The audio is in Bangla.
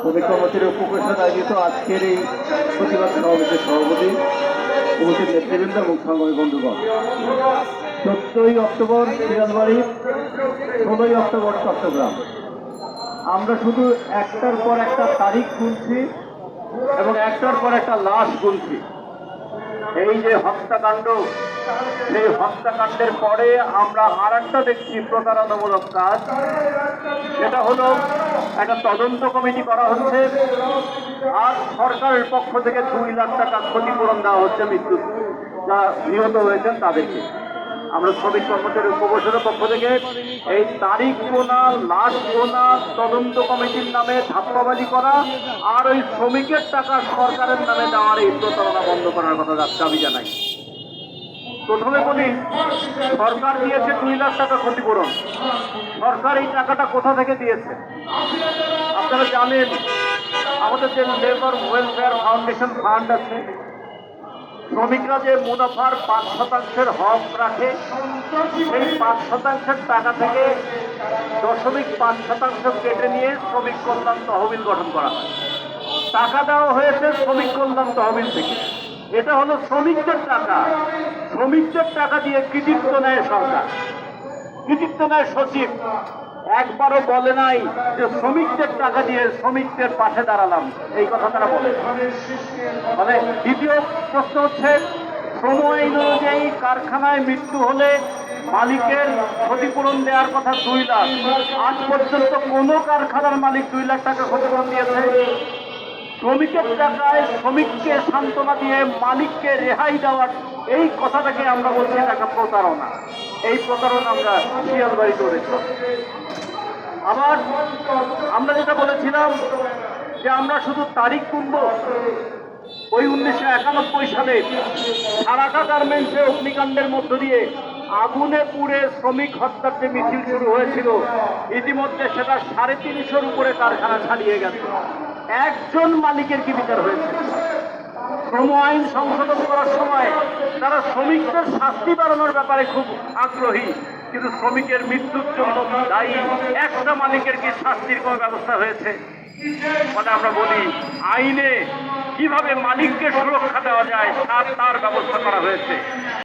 শ্রমিক কর্মচারী উপকৃষদ আয়োজিত আজকের এই প্রতিবাদ সমাবেশের সভাপতি উপস্থিত নেতৃবৃন্দ এবং সংগ্রামী বন্ধুগণ। চোদ্দই অক্টোবর সিরাজবাড়ি ষোলোই অক্টোবর চট্টগ্রাম। আমরা শুধু একটার পর একটা তারিখ গুনছি এবং একটার পর একটা লাশ গুনছি। এই যে হত্যাকাণ্ড সেই হত্যাকাণ্ডের পরে আমরা আর একটা দেখছি প্রতারণামূলক কাজ। সেটা হলো একটা তদন্ত কমিটি করা হচ্ছে, আর সরকারের পক্ষ থেকে দুই লাখ টাকা ক্ষতিপূরণ দেওয়া হচ্ছে মৃত্যু যা নিহত হয়েছেন তাদেরকে। আমরা শ্রমিক কর্মচারী উপবেশনের পক্ষ থেকে এই তারিখ গোনা, লাশ গোনা, তদন্ত কমিটির নামে ধাপ্পাবাজি করা আর ওই শ্রমিকের টাকা সরকারের নামে দেওয়ার এই প্রতারণা বন্ধ করার কথা দাবি জানাই। প্রথমে বলি, সরকার দিয়েছে দুই লাখ টাকা ক্ষতিপূরণ। সরকার এই টাকাটা কোথা থেকে দিয়েছে? আপনারা জানেন, আমাদের যে লেবার ওয়েলফেয়ার ফাউন্ডেশন ফান্ড আছে শ্রমিকরা যে মুনাফার পাঁচ শতাংশের হক রাখে, সেই পাঁচ শতাংশের টাকা থেকে দশমিক পাঁচ শতাংশ কেটে নিয়ে শ্রমিক কল্যাণ তহবিল গঠন করা হয়। টাকা দেওয়া হয়েছে শ্রমিক কল্যাণ তহবিল থেকে। এটা হলো শ্রমিকদের টাকা। শ্রমিকদের টাকা দিয়ে কৃতিত্ব নেয় সরকার। কৃতিত্ব নেয় সচিব। একবারও বলে নাই যে শ্রমিকদের টাকা দিয়ে শ্রমিকদের পাশে দাঁড়ালাম। এই কথা তারা বলে। মানে দ্বিতীয় প্রশ্ন হচ্ছে শ্রম আইন অনুযায়ী কারখানায় মৃত্যু হলে মালিকের ক্ষতিপূরণ দেওয়ার কথা দুই লাখ। আজ পর্যন্ত কোনো কারখানার মালিক দুই লাখ টাকা ক্ষতিপূরণ দিয়েছে। শ্রমিকের টাকায় শ্রমিককে সান্ত্বনা দিয়ে মালিককে রেহাই দেওয়ার এই কথাটাকে আমরা বলছি একটা প্রতারণা। এই প্রতারণা আমরা শিয়ালবাড়ি করেছিলাম আবার আমরা যেটা বলেছিলাম যে আমরা শুধু তারিখ গুনব ওই উনিশশো একানব্বই সালে সারাটা গার্মেন্টসে অগ্নিকাণ্ডের মধ্য দিয়ে আগুনে পুড়ে শ্রমিক হত্যার যে মিছিল শুরু হয়েছিল, ইতিমধ্যে সেটা সাড়ে তিনশোর উপরে কারখানা ছাড়িয়ে গেছে। একজন মালিকের কি বিচার হয়েছে? শ্রম আইন সংশোধন করার সময় তারা শ্রমিকদের শাস্তি বাড়ানোর ব্যাপারে খুব আগ্রহী, কিন্তু শ্রমিকের মৃত্যুর জন্য দায়ী একটা মালিকের কি শাস্তির কোনো ব্যবস্থা হয়েছে? মানে আমরা বলি, আইনে কীভাবে মালিককে সুরক্ষা দেওয়া যায় তার তার ব্যবস্থা করা হয়েছে।